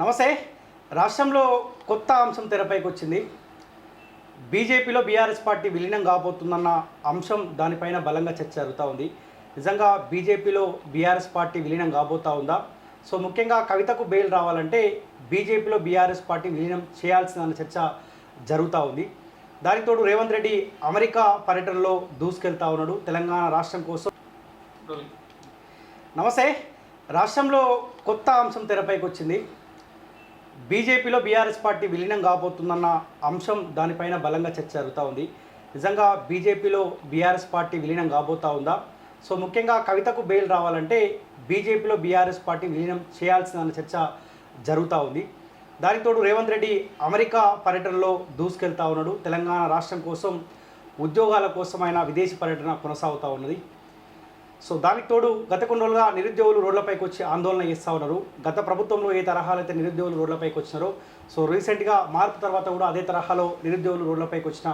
నమస్తే. రాష్ట్రంలో కొత్త అంశం తెరపైకి వచ్చింది బీజేపీలో బీఆర్ఎస్ పార్టీ విలీనం కాబోతుందన్న అంశం దానిపైన బలంగా చర్చ జరుగుతూ ఉంది. నిజంగా బీజేపీలో బీఆర్ఎస్ పార్టీ విలీనం కాబోతా ఉందా? సో ముఖ్యంగా కవితకు బెయిల్ రావాలంటే బీజేపీలో బీఆర్ఎస్ పార్టీ విలీనం చేయాల్సిందన్న చర్చ జరుగుతూ ఉంది. దానికి తోడు రేవంత్ రెడ్డి అమెరికా పర్యటనలో దూసుకెళ్తా ఉన్నాడు తెలంగాణ రాష్ట్రం కోసం. నమస్తే. రాష్ట్రంలో కొత్త అంశం తెరపైకి వచ్చింది. బీజేపీలో బీఆర్ఎస్ పార్టీ విలీనం కాబోతుందన్న అంశం దానిపైన బలంగా చర్చ జరుగుతూ ఉంది. నిజంగా బీజేపీలో బీఆర్ఎస్ పార్టీ విలీనం కాబోతా ఉందా? సో ముఖ్యంగా కవితకు బెయిల్ రావాలంటే బీజేపీలో బీఆర్ఎస్ పార్టీ విలీనం చేయాల్సిందన్న చర్చ జరుగుతూ ఉంది. దానికి తోడు రేవంత్ రెడ్డి అమెరికా పర్యటనలో దూసుకెళ్తా ఉన్నాడు. తెలంగాణ రాష్ట్రం కోసం ఉద్యోగాల కోసమైన విదేశీ పర్యటన కొనసాగుతూ ఉన్నది. సో దానికి తోడు గత కొన్ని రోజులుగా నిరుద్యోగులు రోడ్లపైకి వచ్చి ఆందోళన చేస్తూ ఉన్నారు. గత ప్రభుత్వంలో ఏ తరహాలో అయితే నిరుద్యోగులు రోడ్లపైకి వచ్చినారో సో రీసెంట్గా మార్పు తర్వాత కూడా అదే తరహాలో నిరుద్యోగులు రోడ్లపైకి వచ్చిన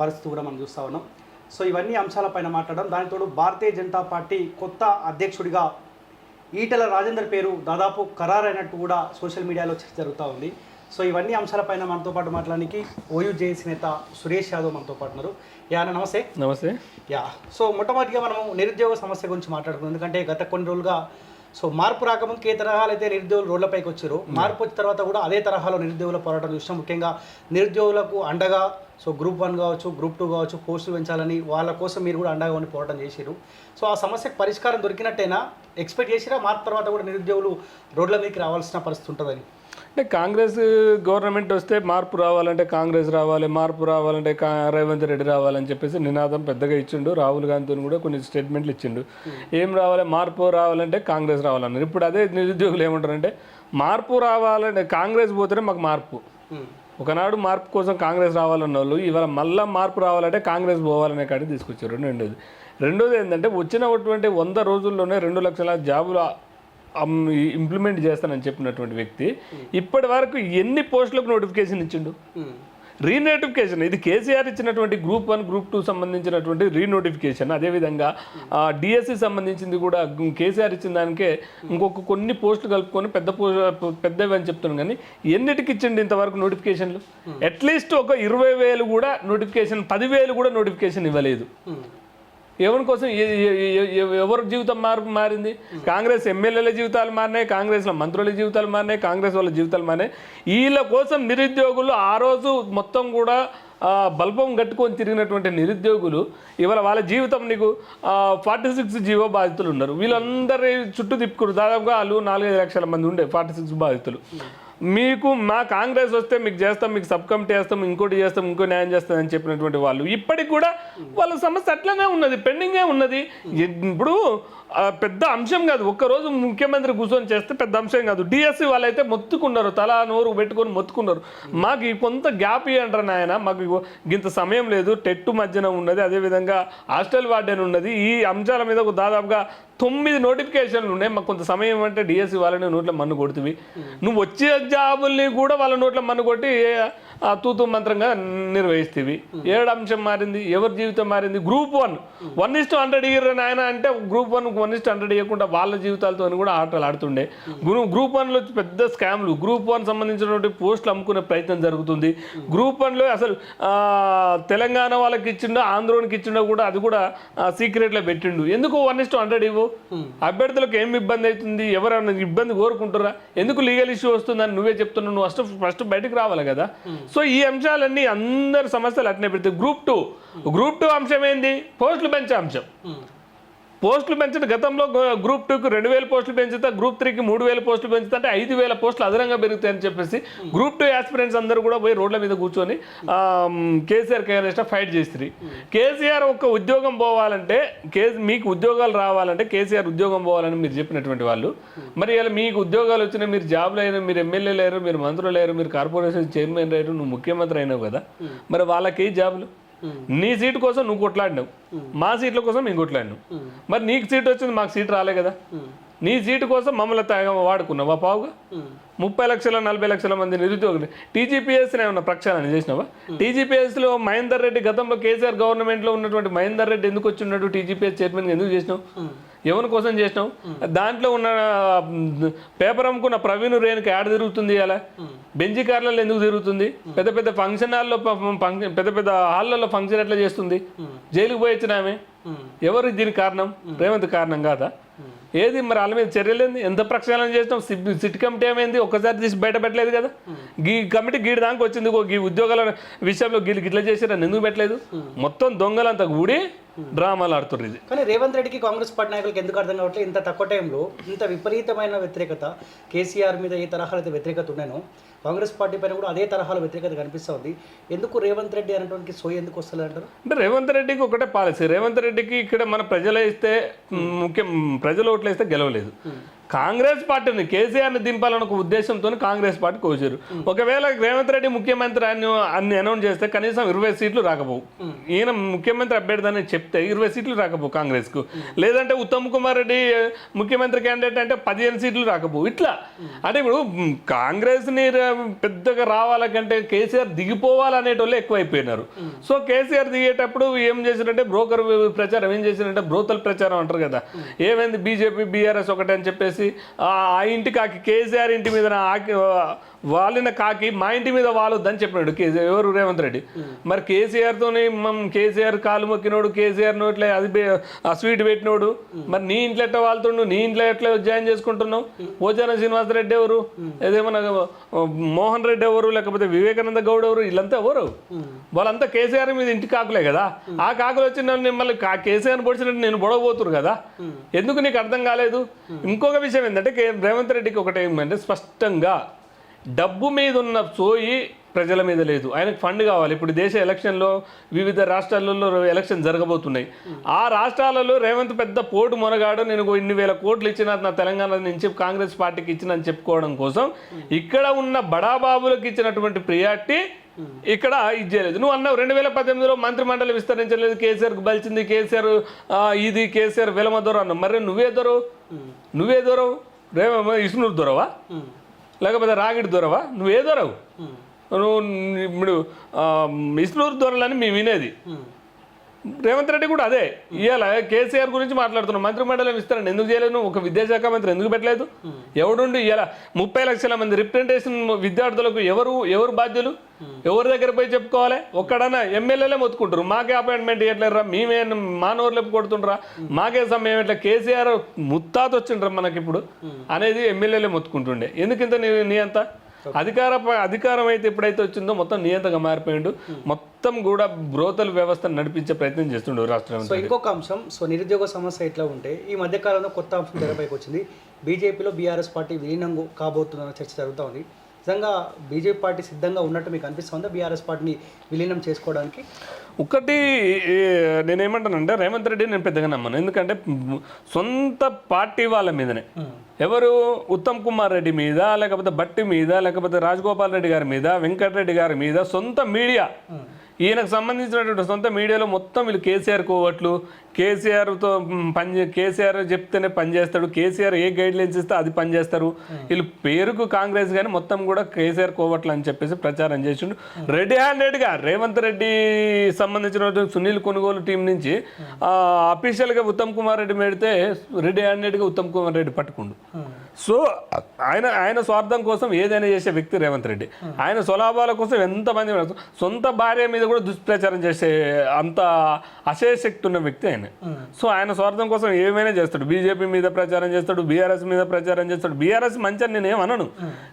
పరిస్థితి కూడా మనం చూస్తూ ఉన్నాం. సో ఇవన్నీ అంశాలపైన మాట్లాడడం దానికి తోడు భారతీయ జనతా పార్టీ కొత్త అధ్యక్షుడిగా ఈటెల రాజేందర్ పేరు దాదాపు ఖరారైనట్టు కూడా సోషల్ మీడియాలో చర్చ జరుగుతూ ఉంది. సో ఇవన్నీ అంశాలపైన మనతో పాటు మాట్లాడడానికి ఓయూ జేఏసీ నేత సురేష్ యాదవ్ మనతో పాటు ఉన్నారు. యా నమస్తే. నమస్తే. యా సో మొట్టమొదటిగా మనం నిరుద్యోగ సమస్య గురించి మాట్లాడుకుందాం. ఎందుకంటే గత కొన్ని రోజులుగా సో మార్పు రాకముందుకు ఏ తరహాలు అయితే నిరుద్యోగులు రోడ్లపైకి వచ్చారో మార్పు వచ్చిన తర్వాత కూడా అదే తరహాలో నిరుద్యోగుల పోరాటం చూసినాం. ముఖ్యంగా నిరుద్యోగులకు అండగా సో గ్రూప్ వన్ కావచ్చు గ్రూప్ టూ కావచ్చు పోస్టులు పెంచాలని వాళ్ళ కోసం మీరు కూడా అండగా ఉండి పోరాటం చేసిరు సో ఆ సమస్యకు పరిష్కారం దొరికినట్టేనా? ఎక్స్పెక్ట్ చేసిరా? మార్పు తర్వాత కూడా నిరుద్యోగులు రోడ్ల మీదకి రావాల్సిన పరిస్థితి ఉంటుందని? అంటే కాంగ్రెస్ గవర్నమెంట్ వస్తే మార్పు రావాలంటే కాంగ్రెస్ రావాలి మార్పు రావాలంటే రేవంత్ రెడ్డి రావాలని చెప్పేసి నినాదం పెద్దగా ఇచ్చిండు. రాహుల్ గాంధీని కూడా కొన్ని స్టేట్మెంట్లు ఇచ్చిండు. ఏం రావాలి మార్పు రావాలంటే కాంగ్రెస్ రావాలన్నారు. ఇప్పుడు అదే నిరుద్యోగులు ఏమంటారంటే మార్పు రావాలంటే కాంగ్రెస్ పోతేనే మాకు మార్పు. ఒకనాడు మార్పు కోసం కాంగ్రెస్ రావాలన్న వాళ్ళు ఇవాళ మళ్ళీ మార్పు రావాలంటే కాంగ్రెస్ పోవాలనే కాడికి తీసుకొచ్చారు రెండోది. రెండోది ఏంటంటే వచ్చినటువంటి వంద రోజుల్లోనే రెండు లక్షల జాబులు ఇంప్లిమెంట్ చేస్తానని చెప్పినటువంటి వ్యక్తి ఇప్పటి వరకు ఎన్ని పోస్టులకు నోటిఫికేషన్ ఇచ్చిండు? రీనోటిఫికేషన్ ఇది కేసీఆర్ ఇచ్చినటువంటి గ్రూప్ వన్ గ్రూప్ టూ సంబంధించినటువంటి రీనోటిఫికేషన్ అదేవిధంగా డిఎస్సి సంబంధించింది కూడా కేసీఆర్ ఇచ్చిన దానికే ఇంకొక కొన్ని పోస్టులు కలుపుకొని పెద్ద పో పెద్దవి అని చెప్తున్నాను కానీ ఎన్నిటికి ఇచ్చిండు ఇంతవరకు నోటిఫికేషన్లు అట్లీస్ట్ ఒక ఇరవై వేలు కూడా నోటిఫికేషన్ పదివేలు కూడా నోటిఫికేషన్ ఇవ్వలేదు. ఎవరి కోసం ఎవరి జీవితం మార్పు మారింది? కాంగ్రెస్ ఎమ్మెల్యేల జీవితాలు మారినాయి కాంగ్రెస్లో మంత్రుల జీవితాలు మారినాయి కాంగ్రెస్ వాళ్ళ జీవితాలు మారినాయి. వీళ్ళ కోసం నిరుద్యోగులు ఆ రోజు మొత్తం కూడా బల్బం కట్టుకొని తిరిగినటువంటి నిరుద్యోగులు ఇవాళ వాళ్ళ జీవితం నీకు ఫార్టీ సిక్స్ జీవో బాధితులు ఉన్నారు. వీళ్ళందరి చుట్టూ తిప్పుకురు దాదాపుగా వాళ్ళు నాలుగైదు లక్షల మంది ఉండే ఫార్టీ సిక్స్ బాధితులు. మీకు మా కాంగ్రెస్ వస్తే మీకు చేస్తాం మీకు సబ్ కమిటీ చేస్తాం ఇంకోటి చేస్తాం ఇంకో న్యాయం చేస్తాం అని చెప్పినటువంటి వాళ్ళు. ఇప్పటికి కూడా వాళ్ళ సమస్య అట్లనే ఉన్నది పెండింగే ఉన్నది. ఇప్పుడు పెద్ద అంశం కాదు. ఒక్కరోజు ముఖ్యమంత్రి కూర్చొని చేస్తే పెద్ద అంశం కాదు. డిఎస్సి వాళ్ళైతే మొత్తుకున్నారు. తల నోరు పెట్టుకొని మొత్తుకున్నారు. మాకు ఈ కొంత గ్యాప్ ఇవ్వంటారు నాయన. మాకు ఇంత సమయం లేదు. టెట్టు మధ్యన ఉన్నది. అదేవిధంగా హాస్టల్ వార్డెన్ ఉన్నది. ఈ అంశాల మీద ఒక దాదాపుగా తొమ్మిది నోటిఫికేషన్లు ఉన్నాయి. మాకు కొంత సమయం అంటే డిఎస్సి వాళ్ళని నోట్ల మన్ను కొడుతుంది నువ్వు వచ్చే జాబుల్ని కూడా వాళ్ళ నోట్ల మన్ను కొట్టి తూతు మంత్రంగా నిర్వహిస్తేవి. ఏడు అంశం మారింది. ఎవరి జీవితం మారింది? Group one. One is to hundred year ఆయన అంటే group one one is to hundred ఇవ్వకుండా వాళ్ళ జీవితాలతో కూడా ఆటలు ఆడుతుండే. గ్రూప్ గ్రూప్ వన్లో పెద్ద స్కామ్లు గ్రూప్ వన్ సంబంధించినటువంటి పోస్టులు అమ్ముకునే ప్రయత్నం జరుగుతుంది. గ్రూప్ వన్లో అసలు తెలంగాణ వాళ్ళకి ఇచ్చిండో ఆంధ్రోనికి ఇచ్చిండో కూడా అది కూడా సీక్రెట్లో పెట్టిండు. ఎందుకు వన్ ఇస్ట్ హండ్రెడ్ ఇవ్వు? అభ్యర్థులకు ఏం ఇబ్బంది అవుతుంది? ఎవరైనా ఇబ్బంది కోరుకుంటారా ఎందుకు లీగల్ ఇష్యూ వస్తుందని నువ్వే చెప్తున్నావు. నువ్వు ఫస్ట్ ఫస్ట్ బయటకు రావాలి కదా. సో ఈ అంశాలన్నీ అందరి సమస్యలు అట్నే పెడతాయి. గ్రూప్ టూ గ్రూప్ టూ అంశం ఏంది? పోస్టులు పెంచే అంశం. పోస్టులు పెంచిన గతంలో గ్రూప్ టూకి రెండు వేల పోస్టులు పెంచుతా గ్రూప్ త్రీకి మూడు వేల పోస్టులు పెంచుతా అంటే ఐదు వేల పోస్టులు అదనంగా పెరుగుతాయని చెప్పేసి గ్రూప్ టూ ఆస్పిరెంట్స్ అందరూ కూడా పోయి రోడ్ల మీద కూర్చొని కేసీఆర్ కేఆర్ఎస్ ఫైట్ చేస్తుంది కేసీఆర్ ఒక ఉద్యోగం పోవాలంటే కే మీకు ఉద్యోగాలు రావాలంటే కేసీఆర్ ఉద్యోగం పోవాలని మీరు చెప్పినటువంటి వాళ్ళు. మరి ఇలా మీకు ఉద్యోగాలు వచ్చినా మీరు జాబ్లు అయినా మీరు ఎమ్మెల్యేలు అయ్యారు మీరు మంత్రులు అయ్యారు మీరు కార్పొరేషన్ చైర్మన్ అయ్యారు నువ్వు ముఖ్యమంత్రి అయినావు కదా. మరి వాళ్ళకి జాబులు? నీ సీటు కోసం నువ్వు కొట్లాడినావు. మా సీట్ల కోసం మేము కొట్లాడినావు మరి నీకు సీట్ వచ్చింది మాకు సీట్ రాలే కదా. నీ సీటు కోసం మమ్మల్ని తా- వాడుకున్నావా పావుగా? ముప్పై లక్షల నలభై లక్షల మంది నిరుద్యోగులు. టీజీపీఎస్ ఏమన్నా ప్రక్షాళన చేసినావా? టీజీపీఎస్లో మహేందర్ రెడ్డి గతంలో కేసీఆర్ గవర్నమెంట్లో ఉన్నటువంటి మహేందర్ రెడ్డి ఎందుకు వచ్చి ఉన్నాడు టీజీపీఎస్ చైర్మన్ ఎందుకు చేసినావు? ఎవరి కోసం చేసినావు? దాంట్లో ఉన్న పేపర్ అమ్ముకున్న ప్రవీణ్ రేణుకి యాడ్ తిరుగుతుంది అలా బెంజి కార్లలో ఎందుకు తిరుగుతుంది? పెద్ద పెద్ద ఫంక్షన్ హాల్లో పెద్ద పెద్ద హాల్లో ఫంక్షన్ ఎట్లా చేస్తుంది? జైలుకు పోయి వచ్చిన ఆమె? ఉమ్, ఎవరు దీనికి కారణం? రేవంత్ కారణం కాదా? ఏది మరి వాళ్ళ మీద చర్యలేంది ఎంత ప్రక్షాళన చేసినాం? సిట్ సిట్ కమిటీ ఏమైంది ఒక్కసారి తీసి బయట పెట్టలేదు కదా? గీ కమిటీ గీడి దానికి వచ్చింది గీ ఉద్యోగాల విషయంలో గీళ్ళు గిట్ల చేసారని ఎందుకు పెట్టలేదు? మొత్తం దొంగలంతా కూడి డ్రామాలు ఆడుతుర్రు ఇది. కానీ రేవంత్ రెడ్డికి కాంగ్రెస్ పార్టీ నాయకులకు ఎందుకు అర్థం కావట్లేదు? ఇంత తక్కువ టైంలో ఇంత విపరీతమైన వ్యతిరేకత కేసీఆర్ మీద ఏ తరహాలో అయితే వ్యతిరేకత ఉన్నానో కాంగ్రెస్ పార్టీ పైన కూడా అదే తరహాలో వ్యతిరేకత కనిపిస్తుంది ఎందుకు రేవంత్ రెడ్డి అనేటువంటి సోయి ఎందుకు వస్తుంది అంటారు? అంటే రేవంత్ రెడ్డికి ఒకటే పాలసీ. రేవంత్ రెడ్డికి ఇక్కడ మన ప్రజలు ఇస్తే ముఖ్యం ప్రజలు ఓట్లు వేస్తే గెలవలేదు కాంగ్రెస్ పార్టీని కేసీఆర్ని దింపాలన్న ఒక ఉద్దేశంతో కాంగ్రెస్ పార్టీ కోసారు. ఒకవేళ రేవంత్ రెడ్డి ముఖ్యమంత్రి అని అన్ని అనౌన్స్ చేస్తే కనీసం ఇరవై సీట్లు రాకపోవు. ఈయన ముఖ్యమంత్రి అభ్యర్థి అని చెప్తే ఇరవై సీట్లు రాకపోవు కాంగ్రెస్కు. లేదంటే ఉత్తమ్ కుమార్ రెడ్డి ముఖ్యమంత్రి క్యాండిడేట్ అంటే పదిహేను సీట్లు రాకపోవు. ఇట్లా. అంటే ఇప్పుడు కాంగ్రెస్ని పెద్దగా రావాలంటే కేసీఆర్ దిగిపోవాలనేటోళ్ళు ఎక్కువైపోయినారు. సో కేసీఆర్ దిగేటప్పుడు ఏం చేసినట్టే బ్రోకర్ ప్రచారం ఏం చేసినట్టే బ్రోతల్ ప్రచారం అంటారు కదా. ఏమైంది? బీజేపీ బీఆర్ఎస్ ఒకటే అని చెప్పేసి ఆ ఆ ఇంటి కాకి కేసీఆర్ ఇంటి మీద నా ఆకి వాలిన కాకి మా ఇంటి మీద వాలొద్దని చెప్పినాడు కేసీఆర్ ఎవరు రేవంత్ రెడ్డి. మరి కేసీఆర్తోని మనం కేసీఆర్ కాలు మొక్కినోడు కేసీఆర్ నోట్లే అది ఆ స్వీట్ పెట్టినోడు. మరి నీ ఇంట్లో ఎట్లా వాళ్తుండు? నీ ఇంట్లో ఎట్లా జాయిన్ చేసుకుంటున్నావు? పోచాన శ్రీనివాస రెడ్డి ఎవరు? ఏదేమన్నా మోహన్ రెడ్డి ఎవరు? లేకపోతే వివేకానంద గౌడ్ ఎవరు? వీళ్ళంతా ఎవరు? వాళ్ళంతా కేసీఆర్ మీద ఇంటి కాకులే కదా. ఆ కాకులు వచ్చి నన్ను మళ్ళీ కేసీఆర్ పొడిచినట్టు నేను పొడవబోతురు కదా. ఎందుకు నీకు అర్థం కాలేదు? ఇంకొక విషయం ఏంటంటే రేవంత్ రెడ్డికి ఒకటి ఏమంటే స్పష్టంగా డబ్బు మీద ఉన్న సోయి ప్రజల మీద లేదు. ఆయనకు ఫండ్ కావాలి. ఇప్పుడు దేశ ఎలక్షన్లో వివిధ రాష్ట్రాలలో ఎలక్షన్ జరగబోతున్నాయి. ఆ రాష్ట్రాలలో రేవంత్ పెద్ద పోటు మొనగాడు. నేను ఇన్ని వేల కోట్లు ఇచ్చిన నా తెలంగాణ నుంచి కాంగ్రెస్ పార్టీకి ఇచ్చిన చెప్పుకోవడం కోసం ఇక్కడ ఉన్న బడాబాబులకు ఇచ్చినటువంటి ప్రియారిటీ ఇక్కడ ఇది చేయలేదు. నువ్వు అన్నావు రెండు వేల పద్దెనిమిదిలో మంత్రిమండలి విస్తరించలేదు. కేసీఆర్కి బలిచింది కేసీఆర్ ఇది కేసీఆర్ విలమ దొర అన్నావు. మరి నువ్వే దొరవు నువ్వే దొరవు రేవ ఇసునూరు దొరవా? లేకపోతే రాగిడి దొరవా? నువ్వే దొరవు? నువ్వు ఇప్పుడు ఇస్నూరు దొరలని మేము వినేది. రేవంత్ రెడ్డి కూడా అదే. ఇవాళ కేసీఆర్ గురించి మాట్లాడుతున్నాం. మంత్రి మండలం ఇస్తారండి ఎందుకు చేయలేదు నువ్వు? ఒక విద్యాశాఖ మంత్రి ఎందుకు పెట్టలేదు? ఎవడుండి ఇవాళ ముప్పై లక్షల మంది రిప్రజెంటేషన్ విద్యార్థులకు ఎవరు ఎవరు బాధ్యులు? ఎవరి దగ్గర పోయి చెప్పుకోవాలి? ఒక్కడన్నా ఎమ్మెల్యేలే మొత్తుకుంటారు మాకే అపాయింట్మెంట్ ఇవ్వట్లేరా మేమే మానవర్లు కొడుతుండ్రా. మాకే సమయం ఇట్లా? కేసీఆర్ ముత్తాత వచ్చిండ్రా మనకి ఇప్పుడు అనేది ఎమ్మెల్యేలే మొత్తుకుంటుండే. ఎందుకు ఇంత నీ నీ అంత? అధికార అధికారం అయితే ఎప్పుడైతే వచ్చిందో మొత్తం నియంతగా మారిపోయిండు. మొత్తం కూడా బ్రోతల్ వ్యవస్థను నడిపించే ప్రయత్నం చేస్తుండు రాష్ట్రం సో ఇంకొక అంశం సో నిరుద్యోగ సమస్య ఎట్లా ఉంటే ఈ మధ్య కాలంలో కొత్త అంశం తెరపైకి వచ్చింది. బీజేపీలో బీఆర్ఎస్ పార్టీ విలీనం కాబోతుందన్న చర్చ జరుగుతూ ఉంది. నిజంగా బీజేపీ పార్టీ సిద్ధంగా ఉన్నట్టు మీకు అనిపిస్తుందా బీఆర్ఎస్ పార్టీని విలీనం చేసుకోవడానికి? ఒకటి నేనేమంటానంటే రేవంత్ రెడ్డి నేను పెద్దగా నమ్మను. ఎందుకంటే సొంత పార్టీ వాళ్ళ మీదనే. ఎవరు ఉత్తమ్ కుమార్ రెడ్డి మీద లేకపోతే బట్టి మీద లేకపోతే రాజగోపాల్ రెడ్డి గారి మీద వెంకటరెడ్డి గారి మీద సొంత మీడియా ఈయనకు సంబంధించినటువంటి సొంత మీడియాలో మొత్తం వీళ్ళు కేసీఆర్ కోవట్లు కేసీఆర్తో పని కేసీఆర్ చెప్తేనే పనిచేస్తాడు కేసీఆర్ ఏ గైడ్ లైన్స్ ఇస్తే అది పనిచేస్తారు వీళ్ళు పేరుకు కాంగ్రెస్ కానీ మొత్తం కూడా కేసీఆర్ కోవట్లు అని చెప్పేసి ప్రచారం చేసిండు. రెడీ హ్యాండెడ్గా రేవంత్ రెడ్డి సంబంధించిన సునీల్ కొనుగోలు టీం నుంచి అఫీషియల్గా ఉత్తమ్ కుమార్ రెడ్డి పెడితే రెడీ హ్యాండెడ్గా ఉత్తమ్ కుమార్ రెడ్డి పట్టుకుండు. సో ఆయన ఆయన స్వార్థం కోసం ఏదైనా చేసే వ్యక్తి రేవంత్ రెడ్డి. ఆయన స్వలాభాల కోసం ఎంతమంది. సొంత భార్య మీద కూడా దుష్ప్రచారం చేసే అంత అశేషక్తి ఉన్న వ్యక్తి ఆయన. సో ఆయన స్వార్థం కోసం ఏమైనా చేస్తాడు. బీజేపీ మీద ప్రచారం చేస్తాడు బీఆర్ఎస్ మీద ప్రచారం చేస్తాడు. బీఆర్ఎస్ మంచి అని నేను ఏమనను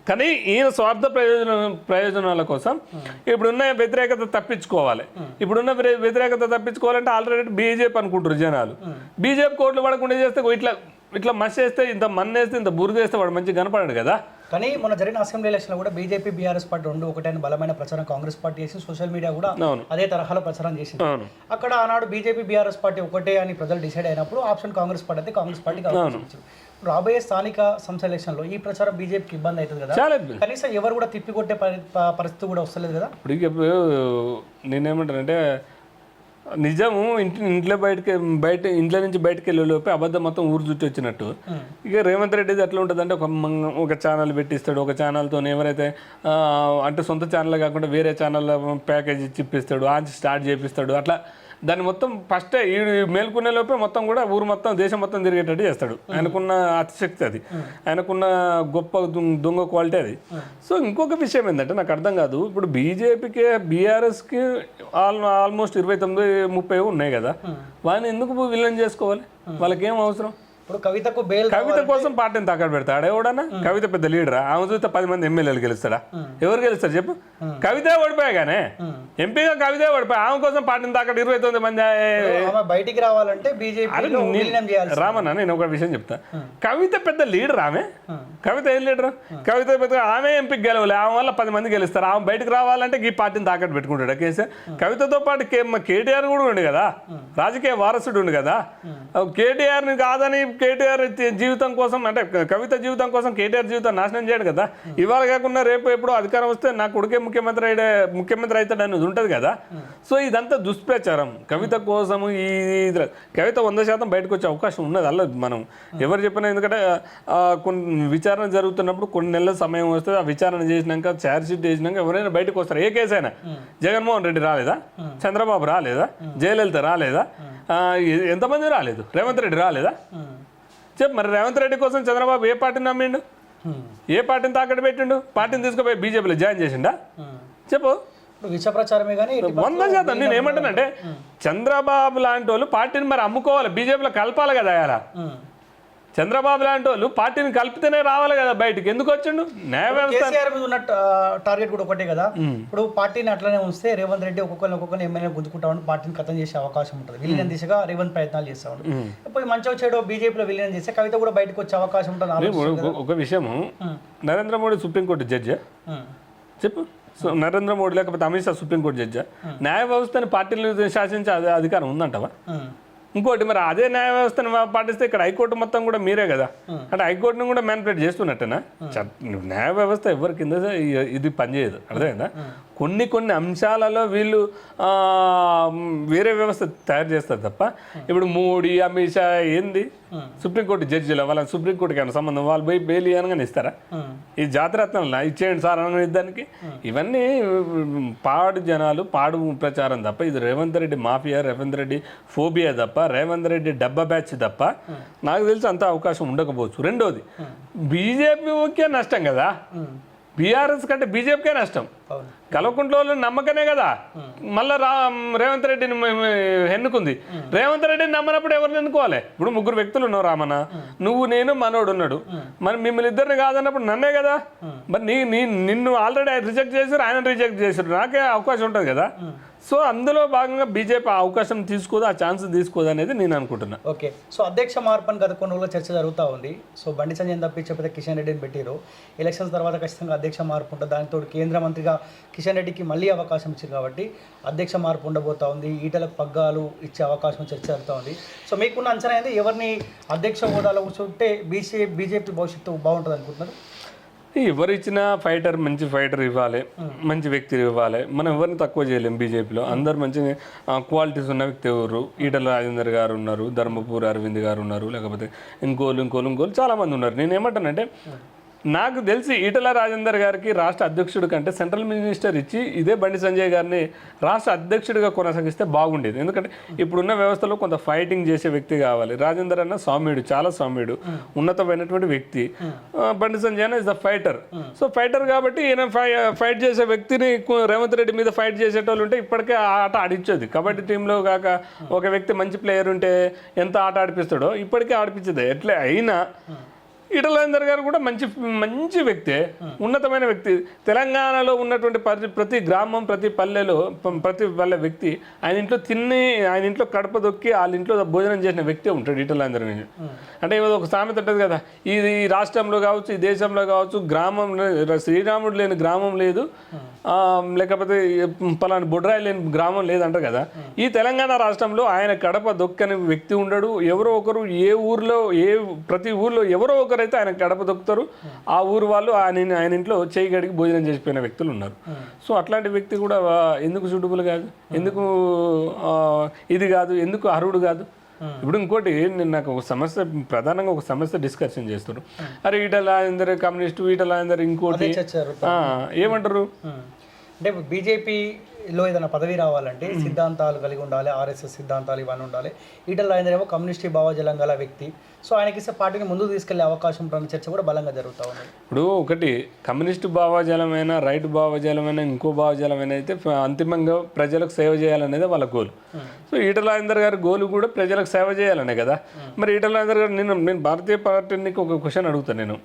కానీ ఈయన స్వార్థ ప్రయోజనం ప్రయోజనాల కోసం ఇప్పుడున్న వ్యతిరేకత తప్పించుకోవాలి. ఇప్పుడున్న వ్య- వ్యతిరేకత తప్పించుకోవాలంటే ఆల్రెడీ బీజేపీ అనుకుంటారు జనాలు. బీజేపీ కోట్లు పడకుండా చేస్తే ఇట్లా ఇట్లా మస్ చేస్తే ఇంత మన్నేస్తే ఇంత బురద వేస్తే వాడు మంచిగా కనపడాడు కదా. కానీ మొన్న జరిగిన అసెంబ్లీ ఎలక్షన్లో కూడా బీజేపీ బీఆర్ఎస్ పార్టీ రెండు ఒకటే అని బలమైన ప్రచారం కాంగ్రెస్ పార్టీ చేసి సోషల్ మీడియా కూడా అదే తరహాలో ప్రచారం చేసింది. అక్కడ ఆనాడు బీజేపీ బీఆర్ఎస్ పార్టీ ఒకటే అని ప్రజలు డిసైడ్ అయినప్పుడు ఆప్షన్ కాంగ్రెస్ పార్టీ అయితే కాంగ్రెస్ ఇచ్చింది. రాబోయే స్థానిక సంస్థ ఎలక్షన్లో ఈ ప్రచారం బీజేపీకి ఇబ్బంది అవుతుంది కదా. కనీసం ఎవరు కూడా తిప్పికొట్టే పరిస్థితి కూడా వస్తలేదు కదా. ఇప్పుడు నేనేమంటానంటే నిజము ఇంటి ఇంట్లో బయటకి బయట ఇంట్లో నుంచి బయటకు వెళ్ళే లోపే అబద్ధం మొత్తం ఊరు చుట్టూ వచ్చినట్టు. ఇక రేవంత్ రెడ్డిది ఎట్లా ఉంటుంది అంటే ఒక ఒక ఛానల్ పెట్టిస్తాడు. ఒక ఛానల్తో ఎవరైతే అంటే సొంత ఛానల్ కాకుండా వేరే ఛానల్ ప్యాకేజ్ ఇచ్చి ఇప్పిస్తాడు ఆ స్టార్ట్ చేపిస్తాడు. అట్లా దాన్ని మొత్తం ఫస్టే ఈ మేల్కొనే లోపే మొత్తం కూడా ఊరు మొత్తం దేశం మొత్తం తిరిగేటట్టు చేస్తాడు. ఆయనకున్న అతిశక్తి అది. ఆయనకున్న గొప్ప దొంగ క్వాలిటీ అది. సో ఇంకొక విషయం ఏంటంటే నాకు అర్థం కాదు ఇప్పుడు బీజేపీకి బీఆర్ఎస్కి ఆల్ ఆల్మోస్ట్ ఇరవై తొమ్మిది ముప్పై ఉన్నాయి కదా. వాడిని ఎందుకు విలన్ చేసుకోవాలి? వాళ్ళకి ఏం అవసరం? ఇప్పుడు కవితకు బెయిల్ కవిత కోసం పార్టీని తాకడ పెడతాడు. ఎవడన్నా? కవిత పెద్ద లీడరా? ఆమె చూస్తే పది మంది ఎమ్మెల్యేలు గెలుస్తాడా? ఎవరు గెలుస్తారు చెప్పు? కవితే ఓడిపోయా కానీ ఎంపీగా కవితే ఓడిపోయా? ఆమె కోసం పార్టీని తాకడ ఇరవై తొమ్మిది మంది బయటికి రావాలంటే చేయాలి రామన్న నేను ఒక విషయం చెప్తా. కవిత పెద్ద లీడర్ ఆమె? కవిత ఏం లీడర్? కవిత పెద్ద ఆమె ఎంపీకి గెలవలే. ఆమె వల్ల పది మంది గెలుస్తారు. ఆమె బయటకు రావాలంటే ఈ పార్టీని తాకట్టు పెట్టుకుంటాడు. కేసీఆర్ కవితతో పాటు కేటీఆర్ కూడా ఉండు కదా? రాజకీయ వారసుడు ఉండు కదా? కేటీఆర్ని కాదని కేటీఆర్ జీవితం కోసం అంటే కవిత జీవితం కోసం కేటీఆర్ జీవితం నాశనం చేయడు కదా. ఇవాళ కాకుండా రేపు ఎప్పుడు అధికారం వస్తే నా కొడుకే ముఖ్యమంత్రి అయ్యే ముఖ్యమంత్రి అవుతాడు అనేది ఉంటుంది కదా. సో ఇదంతా దుష్ప్రచారం. కవిత కోసము ఈ కవిత వంద శాతం బయటకు వచ్చే అవకాశం ఉన్నది అల్ల మనం. ఎవరు చెప్పినా ఎందుకంటే ఆ, కొన్ని విచారణ జరుగుతున్నప్పుడు కొన్ని నెలల సమయం వస్తుంది. ఆ విచారణ చేసినాక ఛార్జ్ షీట్ చేసినాక ఎవరైనా బయటకు వస్తారు. ఏ కేసు అయినా జగన్మోహన్ రెడ్డి రాలేదా? చంద్రబాబు రాలేదా? జయలలిత రాలేదా? ఎంతమంది రాలేదు? రేవంత్ రెడ్డి రాలేదా? చెప్పు మరి రేవంత్ రెడ్డి కోసం చంద్రబాబు ఏ పార్టీని నమ్మిండు? ఏ పార్టీని తాకట్టు పెట్టిండు? పార్టీని తీసుకుపోయి బీజేపీలో జాయిన్ చేసిండా? చెప్పు. ఇప్పుడు విష ప్రచారమే కానీ ఇటు వంద శాతం. నేను ఏమంటానంటే చంద్రబాబు లాంటి వాళ్ళు పార్టీని మరి అమ్ముకోవాలి. బీజేపీలో కలపాలి కదా అలా. చంద్రబాబు లాంటి వాళ్ళు పార్టీని కలిపితేనే రావాలి కదా బయటికి. ఎందుకు వచ్చిండు? న్యాయ వ్యవస్థ ఉన్న టార్గెట్ కూడా ఒకటే కదా. ఇప్పుడు పార్టీని అట్లనే ఉంచితే రేవంత్ రెడ్డి ఒక్కొక్కరిని ఒక్కొక్కరిని ఎమ్మెల్యే గుంజుకుంటా ఉండి పార్టీని ఖతం చేసే అవకాశం ఉంటుంది. విలీనం దిశగా రేవంత్ ప్రయత్నాలు చేస్తా ఉంటాడు ఇప్పుడు మంచిగా చెడు బీజేపీలో విలీనం చేస్తే కవిత కూడా బయటకు వచ్చే అవకాశం ఉంటుంది ఒక- విషయము. Narendra Modi supreme court judge. చెప్పు. సో నరేంద్ర మోడీ లేకపోతే అమిత్ షా సుప్రీంకోర్టు జడ్జా. న్యాయ వ్యవస్థని పార్టీలు శాసించే అధి- అధికారం ఉందంటవా. ఇంకోటి మరి అదే న్యాయ వ్యవస్థను పాటిస్తే ఇక్కడ హైకోర్టు మొత్తం కూడా మీరే కదా. అంటే హైకోర్టును కూడా మ్యానిపులేట్ చేస్తున్నట్టేనా? న్యాయ వ్యవస్థ ఎవరి కింద ఇది పనిచేయదు. అర్థమైందా? కొన్ని కొన్ని అంశాలలో వీళ్ళు వేరే వ్యవస్థ తయారు చేస్తారు తప్ప ఇప్పుడు మోడీ అమిత్ షా ఏంది? సుప్రీంకోర్టు జడ్జిలో వాళ్ళ సుప్రీంకోర్టుకి ఏమైనా సంబంధం వాళ్ళు పోయి బెయిల్ అనగానే ఇస్తారా. ఈ జాతిరత్నాలు ఇచ్చేయండి సార్ అనగానే దానికి ఇవన్నీ పాడు జనాలు పాడు ప్రచారం తప్ప ఇది రేవంత్ రెడ్డి మాఫియా రేవంత్ రెడ్డి ఫోబియా తప్ప రేవంత్ రెడ్డి డబ్బా బ్యాచ్ తప్ప నాకు తెలిసి అంత అవకాశం ఉండకపోవచ్చు. రెండోది బీజేపీకే నష్టం కదా. బీఆర్ఎస్ కంటే బీజేపీకే నష్టం. కల్వకుంట్లో నమ్మకనే కదా. మళ్ళా రా రేవంత్ రెడ్డిని ఎన్నుకుంది? రేవంత్ రెడ్డిని నమ్మనప్పుడు ఎవరిని ఎన్నుకోవాలి? ఇప్పుడు ముగ్గురు వ్యక్తులు ఉన్నారు రామన్న. నువ్వు నేను మనోడు ఉన్నాడు. మరి మిమ్మల్ని ఇద్దరిని కాదన్నప్పుడు నన్నే కదా. మరి నీ నీ నిన్ను ఆల్రెడీ రిజెక్ట్ చేశారు ఆయన రిజెక్ట్ చేశారు. నాకే అవకాశం ఉంటుంది కదా. సో అందులో భాగంగా బీజేపీ ఆ అవకాశం తీసుకోదు ఆ ఛాన్స్ తీసుకోదు అనేది నేను అనుకుంటున్నా. ఓకే. సో అధ్యక్ష మార్పు అని గత కొన్ని రోజుల్లో చర్చ జరుగుతూ ఉంది. సో బండి సంజయ్ తప్పించకపోతే కిషన్ రెడ్డిని పెట్టారు ఎలక్షన్స్ తర్వాత ఖచ్చితంగా అధ్యక్ష మార్పు ఉంటుంది. దానితో కేంద్ర మంత్రిగా కిషన్ రెడ్డికి మళ్ళీ అవకాశం ఇచ్చారు కాబట్టి అధ్యక్ష మార్పు ఉండబోతా ఉంది. ఈటలకు పగ్గాలు ఇచ్చే అవకాశం చర్చ జరుగుతూ ఉంది. సో మీకున్న అంచనా అయితే ఎవరిని అధ్యక్ష హోదాలో కూర్చుంటే బీసీ బీజేపీ భవిష్యత్తు బాగుంటుంది అనుకుంటున్నారు? ఎవరు ఫైటర్ మంచి ఫైటర్ ఇవ్వాలి మంచి వ్యక్తి ఇవ్వాలి. మనం ఎవరిని తక్కువ చేయలేం బీజేపీలో. అందరు మంచి క్వాలిటీస్ ఉన్న వ్యక్తి ఎవరు? ఈటల రాజేందర్ గారు ఉన్నారు ధర్మపూర్ అరవింద్ గారు ఉన్నారు లేకపోతే ఇంకోలు ఇంకోలు ఇంకోలు చాలామంది ఉన్నారు. నేను ఏమంటానంటే నాకు తెలిసి ఈటల రాజేందర్ గారికి రాష్ట్ర అధ్యక్షుడి కంటే సెంట్రల్ మినిస్టర్ ఇచ్చి ఇదే బండి సంజయ్ గారిని రాష్ట్ర అధ్యక్షుడిగా కొనసాగిస్తే బాగుండేది. ఎందుకంటే ఇప్పుడున్న వ్యవస్థలో కొంత ఫైటింగ్ చేసే వ్యక్తి కావాలి. రాజేందర్ అన్న సౌమ్యుడు చాలా సౌమ్యుడు ఉన్నతమైనటువంటి వ్యక్తి. బండి సంజయ్ అన్న is the fighter so fighter కాబట్టి ఈయన ఫై ఫైట్ చేసే వ్యక్తిని రేవంత్ రెడ్డి మీద ఫైట్ చేసేటోళ్ళు ఉంటే ఇప్పటికే ఆ ఆట ఆడిచ్చేది. కబడ్డీ టీంలో కాక ఒక వ్యక్తి మంచి ప్లేయర్ ఉంటే ఎంత ఆట ఆడిపిస్తాడో ఇప్పటికే ఆడిపించేది ఎట్లే అయినా ఈటలేందర్ గారు కూడా మంచి మంచి వ్యక్తే ఉన్నతమైన వ్యక్తి. తెలంగాణలో ఉన్నటువంటి ప్రతి ప్రతి గ్రామం ప్రతి పల్లెలో ప్రతి పల్లె వ్యక్తి ఆయన ఇంట్లో తిని ఆయన ఇంట్లో కడప దొక్కి వాళ్ళ ఇంట్లో భోజనం చేసిన వ్యక్తి ఉంటాడు ఈటలేందర్ గారు. అంటే ఏదో ఒక సామెత ఉంటుంది కదా ఇది ఈ రాష్ట్రంలో కావచ్చు ఈ దేశంలో కావచ్చు గ్రామం శ్రీరాముడు లేని గ్రామం లేదు. లేకపోతే పలాని బొడ్రాయి లేని గ్రామం లేదంటారు కదా. ఈ తెలంగాణ రాష్ట్రంలో ఆయన కడప దొక్కని వ్యక్తి ఉండడు. ఎవరో ఒకరు ఏ ఊర్లో ఏ ప్రతి ఊర్లో ఎవరో ఒకరు అయితే ఆయన గడప దొక్కుతారు. ఆ ఊరు వాళ్ళు ఆయన ఆయన ఇంట్లో చేయి గడికి భోజనం చేసిపోయిన వ్యక్తులు ఉన్నారు. సో అట్లాంటి వ్యక్తి కూడా ఎందుకు సూటబుల్ కాదు? ఎందుకు ఇది కాదు? ఎందుకు అర్హుడు కాదు? ఇప్పుడు ఇంకోటి నేను నాకు ఒక సమస్య ప్రధానంగా ఒక సమస్య డిస్కషన్ చేస్తారు. అరే ఈటల అందరు కమ్యూనిస్టు ఈటల అందరు ఇంకోటి? ఏమంటారు. అంటే బీజేపీలో ఏదైనా పదవి రావాలంటే సిద్ధాంతాలు కలిగి ఉండాలి ఆర్ఎస్ఎస్ సిద్ధాంతాలు ఇవన్నీ ఉండాలి. ఈటల రాజేందర్ ఏమో కమ్యూనిస్ట్ భావజలం గల వ్యక్తి. సో ఆయనకి ఇస్తే పార్టీని ముందుకు తీసుకెళ్ళే అవకాశం ఉంటుందన్న చర్చ కూడా బలంగా జరుగుతూ ఉంది. ఇప్పుడు ఒకటి కమ్యూనిస్ట్ భావజాలమైన రైట్ భావజాలమైన ఇంకో భావజాలమైన అయితే అంతిమంగా ప్రజలకు సేవ చేయాలనేది వాళ్ళ గోల్. సో ఈటల రాజేందర్ గారి గోల్ కూడా ప్రజలకు సేవ చేయాలనే కదా? మరి ఈటల రాజేందర్ గారు నేను నేను భారతీయ పార్టీకి ఒక క్వశ్చన్ అడుగుతాను నేను.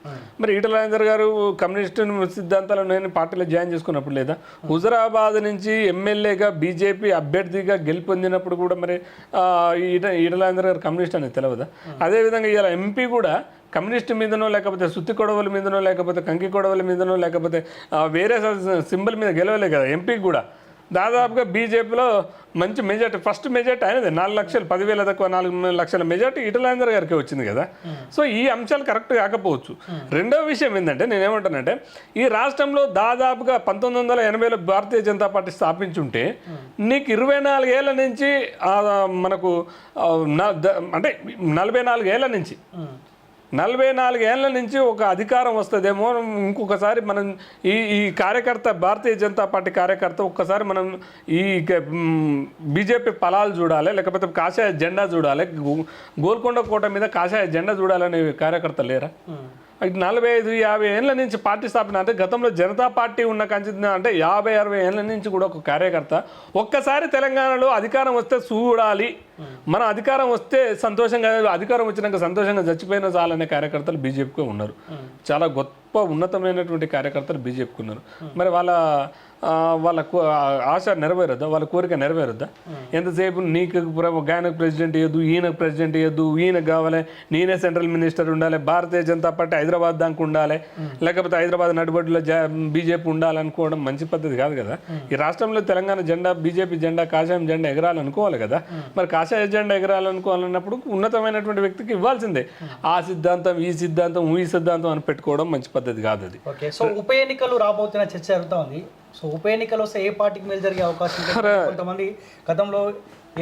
మరి ఈటల రాజేందర్ గారు కమ్యూనిస్ట్ సిద్ధాంతాలు నేను పార్టీలో జాయిన్ చేసుకున్నప్పుడు లేదా? హుజరాబాద్ నుంచి ఎమ్మెల్యేగా బీజేపీ అభ్యర్థిగా గెలుపొందినప్పుడు కూడా మరి ఈట ఈటల రాజేందర్ గారు కమ్యూనిస్ట్ అనేది తెలియదా అదేవిధంగా ఇలా ఎంపీ కూడా కమ్యూనిస్ట్ మీదనో లేకపోతే సుత్తి కొడవల మీదనో లేకపోతే కంకి కొడవల మీదనో లేకపోతే వేరే సింబల్ మీద గెలవలే కదా ఎంపీ కూడా. దాదాపుగా బీజేపీలో మంచి మెజార్టీ ఫస్ట్ మెజార్టీ అయినది నాలుగు లక్షలు పదివేల తక్కువ నాలుగు లక్షల మెజార్టీ ఈటలాందర్ గారికి వచ్చింది కదా. సో ఈ అంశాలు కరెక్ట్ కాకపోవచ్చు. రెండవ విషయం ఏంటంటే నేనేమంటానంటే ఈ రాష్ట్రంలో దాదాపుగా పంతొమ్మిది వందల ఎనభైలో భారతీయ జనతా పార్టీ స్థాపించుంటే నీకు ఇరవై నాలుగేళ్ళ నుంచి మనకు అంటే నలభై నాలుగేళ్ళ నుంచి నలభై నాలుగేళ్ళ నుంచి ఒక అధికారం వస్తుందేమో. ఇంకొకసారి మనం ఈ ఈ కార్యకర్త భారతీయ జనతా పార్టీ కార్యకర్త ఒక్కసారి మనం ఈ బీజేపీ ఫలాలు చూడాలి లేకపోతే కాషాయ జెండా చూడాలి. గోల్కొండ కోట మీద కాషాయ జెండా చూడాలనే కార్యకర్త లేరా? నలభై ఐదు యాభై ఏళ్ళ నుంచి పార్టీ స్థాపన అంటే గతంలో జనతా పార్టీ ఉన్న కంచి అంటే యాభై అరవై ఏళ్ళ నుంచి కూడా ఒక కార్యకర్త. ఒక్కసారి తెలంగాణలో అధికారం వస్తే చూడాలి మన అధికారం వస్తే సంతోషంగా అధికారం వచ్చినాక సంతోషంగా చచ్చిపోయిన చాలనే కార్యకర్తలు బీజేపీకి ఉన్నారు. చాలా గొప్ప ఉన్నతమైనటువంటి కార్యకర్తలు బీజేపీకి ఉన్నారు. మరి వాళ్ళ వాళ్ళ ఆశ నెరవేరొద్దా? వాళ్ళ కోరిక నెరవేరొద్దా? ఎంతసేపు నీకు ఆయనకు ప్రెసిడెంట్ ఇవ్వద్దు ఈయనకు ప్రెసిడెంట్ ఇవ్వద్దు ఈయనకు కావాలి నేనే సెంట్రల్ మినిస్టర్ ఉండాలి భారతీయ జనతా పార్టీ హైదరాబాద్ దాకా ఉండాలి లేకపోతే హైదరాబాద్ నడిబడిలో బీజేపీ ఉండాలనుకోవడం మంచి పద్ధతి కాదు కదా? ఈ రాష్ట్రంలో తెలంగాణ జెండా బీజేపీ జెండా కాషాయం జెండా ఎగరాలనుకోవాలి కదా? మరి కాషాయ జెండా ఎగరాలనుకోవాలన్నప్పుడు ఉన్నతమైనటువంటి వ్యక్తికి ఇవ్వాల్సిందే. ఆ సిద్ధాంతం ఈ సిద్ధాంతం ఈ సిద్ధాంతం అని పెట్టుకోవడం మంచి పద్ధతి కాదు అది. సో ఉప ఎన్నికలు రాబోతున్న చర్చ జరుగుతూ ఉంది. సో ఉప ఎన్నికలు వస్తే ఏ పార్టీకి మేలు జరిగే అవకాశం కొంతమంది గతంలో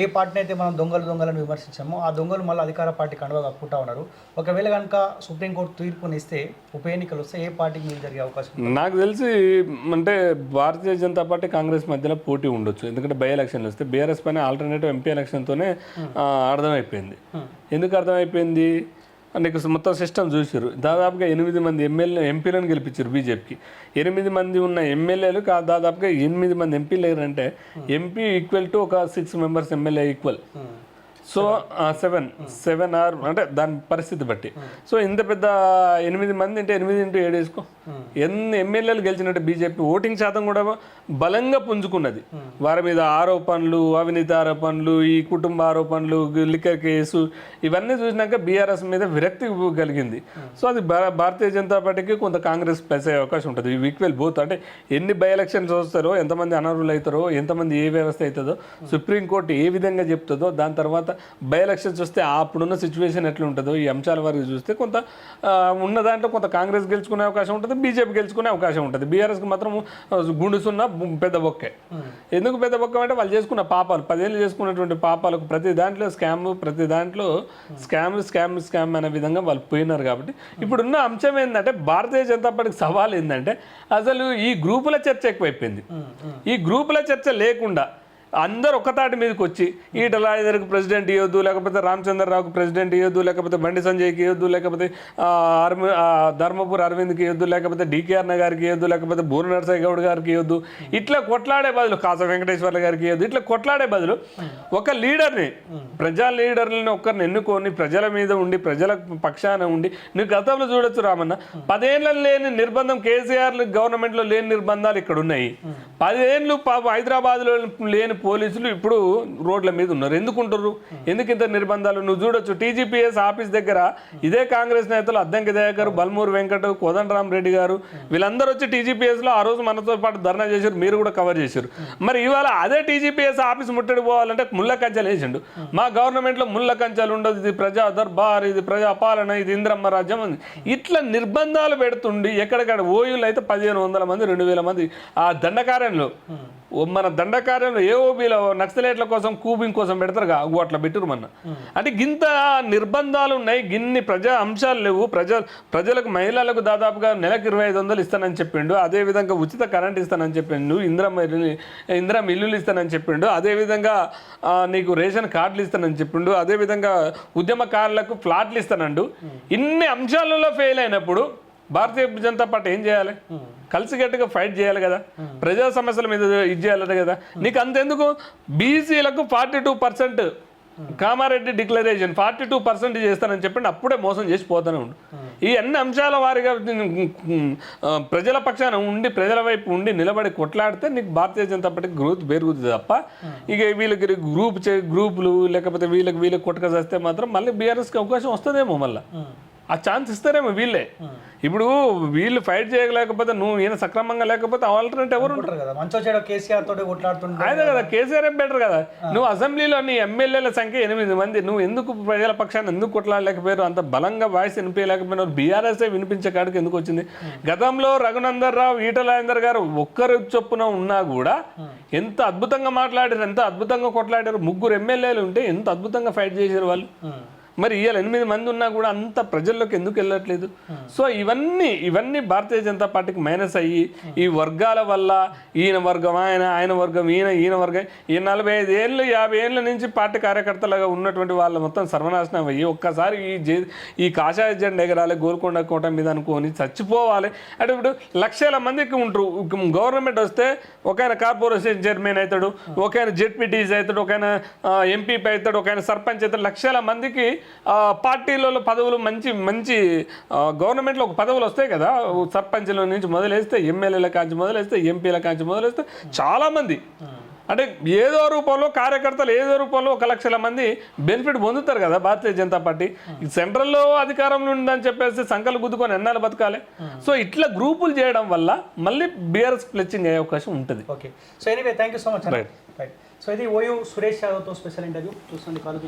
ఏ పార్టీని అయితే మనం దొంగలు దొంగలను విమర్శించామో ఆ దొంగలు మళ్ళీ అధికార పార్టీ కండువా కప్పుకుంటా ఉన్నారు. ఒకవేళ కనుక సుప్రీంకోర్టు తీర్పునిస్తే ఉప ఎన్నికలు వస్తే ఏ పార్టీకి మేలు జరిగే అవకాశం? నాకు తెలిసి అంటే భారతీయ జనతా పార్టీ కాంగ్రెస్ మధ్యలో పోటీ ఉండొచ్చు. ఎందుకంటే బై ఎలక్షన్లు వస్తే బీఆర్ఎస్ పైన ఆల్టర్నేటివ్ ఎంపీ ఎలక్షన్తోనే అర్థమైపోయింది. ఎందుకు అర్థమైపోయింది? నీకు మొత్తం సిస్టమ్ చూసారు దాదాపుగా ఎనిమిది మంది ఎమ్మెల్యే ఎంపీలను గెలిపించారు బీజేపీకి. ఎనిమిది మంది ఉన్న ఎమ్మెల్యేలు కా దాదాపుగా ఎనిమిది మంది ఎంపీలు లేరంటే ఎంపీ ఈక్వల్ టు ఒక six members MLA equal. So seven seven are అంటే దాని పరిస్థితి బట్టి. సో ఇంత పెద్ద ఎనిమిది మంది అంటే ఎనిమిది ఇంటూ ఏడు వేసుకో. ఎన్ని ఎమ్మెల్యేలు గెలిచినట్టు బీజేపీ ఓటింగ్ శాతం కూడా బలంగా పుంజుకున్నది. వారి మీద ఆరోపణలు అవినీతి ఆరోపణలు ఈ కుటుంబ ఆరోపణలు లిక్కర్ కేసు ఇవన్నీ చూసినాక బీఆర్ఎస్ మీద విరక్తి కలిగింది. సో అది భారతీయ జనతా పార్టీకి కొంత కాంగ్రెస్ ప్లస్ అయ్యే అవకాశం ఉంటుంది. ఈక్వల్ బోత్ అంటే ఎన్ని బై ఎలక్షన్స్ వస్తారో ఎంతమంది అనర్హులు అవుతారో ఎంతమంది ఏ వ్యవస్థ అవుతుందో సుప్రీంకోర్టు ఏ విధంగా చెప్తుందో దాని తర్వాత బై ఎలక్షన్స్ వస్తే అప్పుడున్న సిచ్యువేషన్ ఎట్లా ఉంటుందో ఈ అంశాల వరకు చూస్తే కొంత ఉన్న దాంట్లో కొంత కాంగ్రెస్ గెలుచుకునే అవకాశం ఉంటుంది బీజేపీ గెలుచుకునే అవకాశం ఉంటుంది. బీఆర్ఎస్కి మాత్రం ఆ, గుండు సున్నా బు- పెద్ద బొక్కే. ఎందుకు పెద్ద బొక్క అంటే వాళ్ళు చేసుకున్న పాపాలు పదేళ్ళు చేసుకున్నటువంటి పాపాలకు ప్రతి దాంట్లో స్కామ్ ప్రతి దాంట్లో స్కామ్ స్కామ్ స్కామ్ అనే విధంగా వాళ్ళు పోయినారు కాబట్టి ఇప్పుడున్న అంశం ఏంటంటే భారతీయ జనతా పార్టీకి సవాల్ ఏంటంటే అసలు ఈ గ్రూపుల చర్చ ఎక్కువైపోయింది. ఈ గ్రూపుల చర్చ లేకుండా అందరు ఒక్కతాటి మీదకి వచ్చి ఈటల రాజేందర్కి ప్రెసిడెంట్ ఇవ్వద్దు లేకపోతే రామచంద్రరావుకి ప్రెసిడెంట్ ఇవ్వద్దు లేకపోతే బండి సంజయ్కి ఇవ్వద్దు లేకపోతే అర్మ అరవి ధర్మపురి అరవింద్కి ఇవ్వద్దు లేకపోతే డికేఆర్ గారికి ఇవ్వద్దు లేకపోతే బూర నరసయ్య గౌడ్ గారికి ఇవ్వద్దు ఇట్లా కొట్లాడే బదులు కాస వెంకటేశ్వర్ల గారికి ఇవ్వద్దు ఇట్లా కొట్లాడే బదులు ఒక లీడర్ని ప్రజా లీడర్లని ఒక్కరిని ఎన్నుకొని ప్రజల మీద ఉండి ప్రజల పక్షాన ఉండి నువ్వు గతంలో చూడొచ్చు రామన్న పదేళ్ళ లేని నిర్బంధం కేసీఆర్ గవర్నమెంట్లో లేని నిర్బంధాలు ఇక్కడ ఉన్నాయి పదేళ్ళు పాపం హైదరాబాద్లో లేని పోలీసులు ఇప్పుడు రోడ్ల మీద ఉన్నారు. ఎందుకుంటారు ఎందుకు ఇంత నిర్బంధాలు? నువ్వు చూడొచ్చు టీజీపీఎస్ ఆఫీస్ దగ్గర ఇదే కాంగ్రెస్ నేతలు అద్దంకి దయాకర్ బల్మూరు వెంకట కోదండరామ్ రెడ్డి గారు వీళ్ళందరూ వచ్చి టీజీపీఎస్లో ఆ రోజు మనతో పాటు ధర్నా చేశారు మీరు కూడా కవర్ చేశారు. మరి ఇవాళ అదే టీజీపీఎస్ ఆఫీస్ ముట్టడి పోవాలంటే ముళ్ళ కంచెలు వేసిండు. మా గవర్నమెంట్లో ముళ్ళ కంచెలు ఉండదు ఇది ప్రజా దర్బార్ ఇది ప్రజా పాలన ఇది ఇంద్రమ్మ రాజ్యం అని. ఇట్లా నిర్బంధాలు పెడుతుండి ఎక్కడికక్కడ ఓయూలు అయితే పదిహేను వందల మంది రెండు వేల మంది ఆ దండకార్యంలో మన దండకార్యంలో ఏఓబీలో నక్సలేట్ల కోసం కూబింగ్ కోసం పెడతారుగా అగో అట్లా పెట్టిరు మన అంటే గింత నిర్బంధాలు ఉన్నాయి గిన్ని ప్రజా అంశాలు లేవు. ప్రజ ప్రజలకు మహిళలకు దాదాపుగా నెలకు ఇరవై ఐదు వందలు ఇస్తానని చెప్పిండు. అదే విధంగా ఉచిత కరెంట్ ఇస్తానని చెప్పిండు. ఇల్లు ఇందిరమ్మ ఇల్లులు ఇస్తానని చెప్పిండు. అదే విధంగా ఆ, నీకు రేషన్ కార్డులు ఇస్తానని చెప్పిండు. అదే విధంగా ఉద్యమకారులకు ఫ్లాట్లు ఇస్తానండు. ఇన్ని అంశాలలో ఫెయిల్ అయినప్పుడు భారతీయ జనతా పార్టీ ఏం చేయాలి? కలిసికట్టుగా ఫైట్ చేయాలి కదా. ప్రజా సమస్యల మీద ఇది చేయాలి కదా. నీకు అంతెందుకు? బీసీలకు forty two percent Kamareddy declaration forty two percent చేస్తానని చెప్పండి అప్పుడే మోసం చేసి పోతూనే ఉండు. ఈ అన్ని అంశాల వారిగా ప్రజల పక్షాన ఉండి ప్రజల వైపు ఉండి నిలబడి కొట్లాడితే నీకు భారతీయ జనతా పార్టీ గ్రోత్ పెరుగుతుంది తప్ప ఇక వీళ్ళకి గ్రూప్ చే గ్రూపులు లేకపోతే వీళ్ళకి వీళ్ళకి కొట్టక చేస్తే మాత్రం మళ్ళీ బీఆర్ఎస్కి అవకాశం వస్తుందేమో మళ్ళీ. ఆ ఛాన్స్ ఇస్తారేమో వీళ్ళే. ఇప్పుడు వీళ్ళు ఫైట్ చేయలేకపోతే నువ్వు ఈయన సక్రమంగా లేకపోతే ఆల్టర్నేట్ ఎవరు? ఉంటారు కదా కేసీఆర్ తోటి కొట్లాడుతుంటే ఆయన కదా కేసీఆర్ బెటర్ కదా? నువ్వు అసెంబ్లీలో నీ ఎమ్మెల్యేల సంఖ్య ఎనిమిది మంది నువ్వు ఎందుకు ప్రజల పక్షాన్ని ఎందుకు కొట్లాడలేకపోయారు? అంత బలంగా వాయిస్ వినిపించలేకపోయినారు. బీఆర్ఎస్ఏ వినిపించే కాడికి ఎందుకు వచ్చింది? గతంలో రఘునందర్ రావు ఈటలాందర్ గారు ఒక్కరు చొప్పున ఉన్నా కూడా ఎంత అద్భుతంగా మాట్లాడారు ఎంత అద్భుతంగా కొట్లాడారు ముగ్గురు ఎమ్మెల్యేలు ఉంటే ఎంత అద్భుతంగా ఫైట్ చేశారు వాళ్ళు? మరి ఇవాళ ఎనిమిది మంది ఉన్నా కూడా అంత ప్రజల్లోకి ఎందుకు వెళ్ళట్లేదు? సో ఇవన్నీ ఇవన్నీ భారతీయ జనతా పార్టీకి మైనస్ అయ్యి ఈ వర్గాల వల్ల ఈయన వర్గం ఆయన ఆయన వర్గం ఈయన ఈయన వర్గం ఈ నలభై ఐదు ఏళ్ళు యాభై ఏళ్ళ నుంచి పార్టీ కార్యకర్తలుగా ఉన్నటువంటి వాళ్ళు మొత్తం సర్వనాశనం అయ్యి ఒక్కసారి ఈ జే ఈ కాషాయ జెండా ఎగరాలి గోల్కొండ కోట మీద అనుకొని చచ్చిపోవాలి. అంటే ఇప్పుడు లక్షల మందికి ఉంటారు. గవర్నమెంట్ వస్తే ఒక ఆయన కార్పొరేషన్ చైర్మన్ అవుతాడు ఒక ఆయన జెడ్పీటీస్ అవుతాడు ఒక ఆయన ఎంపీపీ అవుతాడు ఒక ఆయన సర్పంచ్ అవుతాడు లక్షల మందికి పార్టీలలో పదవులు మంచి మంచి గవర్నమెంట్లో ఒక పదవులు వస్తాయి కదా. సర్పంచ్ల నుంచి మొదలేస్తే ఎమ్మెల్యేల కాంచి మొదలేస్తే ఎంపీల కాంచి మొదలేస్తే చాలామంది అంటే ఏదో రూపంలో కార్యకర్తలు ఏదో రూపంలో ఒక లక్షల మంది బెనిఫిట్ పొందుతారు కదా భారతీయ జనతా పార్టీ. సెంట్రల్లో అధికారంలో ఉందని చెప్పేసి సంకలు గుద్దుకొని ఎన్నాళ్ళు బతకాలి? సో ఇట్లా గ్రూపులు చేయడం వల్ల మళ్ళీ బీఆర్ఎస్ ప్లెచ్చింగ్ అయ్యే అవకాశం ఉంటుంది. Okay. So anyway thank you so much. Right so ఇది ఓయూ సురేష్ యాదవ్తో స్పెషల్ ఇంటర్వ్యూ. కాలేజీ